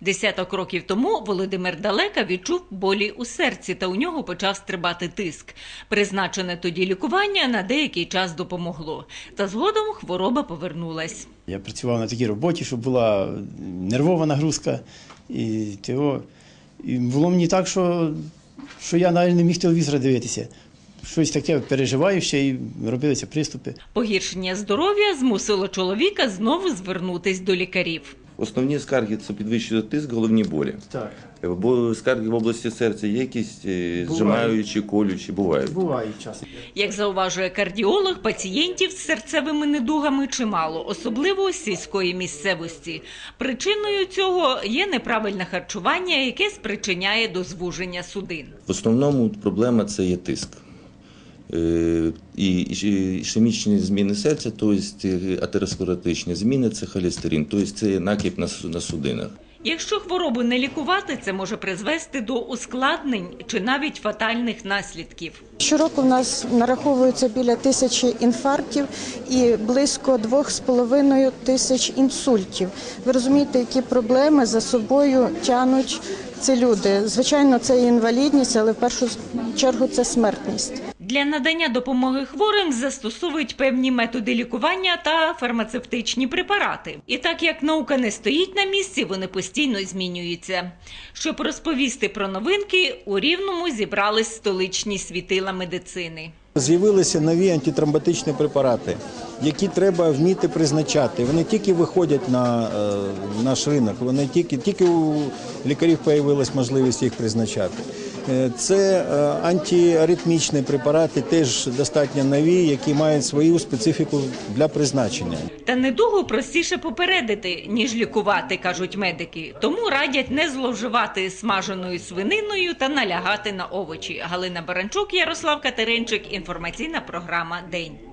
Десяток років тому Володимир Далека відчув болі у серці, та у нього почав стрибати тиск. Призначене тоді лікування на деякий час допомогло. Та згодом хвороба повернулась. Я працював на такій роботі, щоб була нервова нагрузка. І, того, і було мені так, що, що я навіть не міг телевізора дивитися. Щось таке переживаю ще і робилися приступи. Погіршення здоров'я змусило чоловіка знову звернутись до лікарів. Основні скарги це підвищений тиск, головні болі. Так, Бо скарги в області серця є якісь е, зжимаючі, колючі, бувають. буває часом. Як зауважує кардіолог, пацієнтів з серцевими недугами чимало, особливо з сільської місцевості. Причиною цього є неправильне харчування, яке спричиняє до звуження судин. В основному проблема це є тиск. Е, І ішемічні зміни серця, тобто атеросклеротичні зміни це холестерин, тобто це накип на су- на судинах. Якщо хворобу не лікувати, це може призвести до ускладнень чи навіть фатальних наслідків. Щороку в нас нараховується біля тисячі інфарктів і близько двох з половиною тисяч інсультів. Ви розумієте, які проблеми за собою тянуть ці люди. Звичайно, це і інвалідність, але в першу чергу це смертність. Для надання допомоги хворим застосовують певні методи лікування та фармацевтичні препарати. І так як наука не стоїть на місці, вони постійно змінюються. Щоб розповісти про новинки, у Рівному зібрались столичні світила медицини. З'явилися нові антитромботичні препарати, які треба вміти призначати. Вони тільки виходять на е, наш ринок, вони тільки, тільки у лікарів з'явилась можливість їх призначати. Е, Це е, антиаритмічні препарати, теж достатньо нові, які мають свою специфіку для призначення. Та недугу простіше попередити, ніж лікувати, кажуть медики. Тому радять не зловживати смаженою свининою та налягати на овочі. Галина Баранчук, Ярослав Катеринчик. Інформаційна програма День.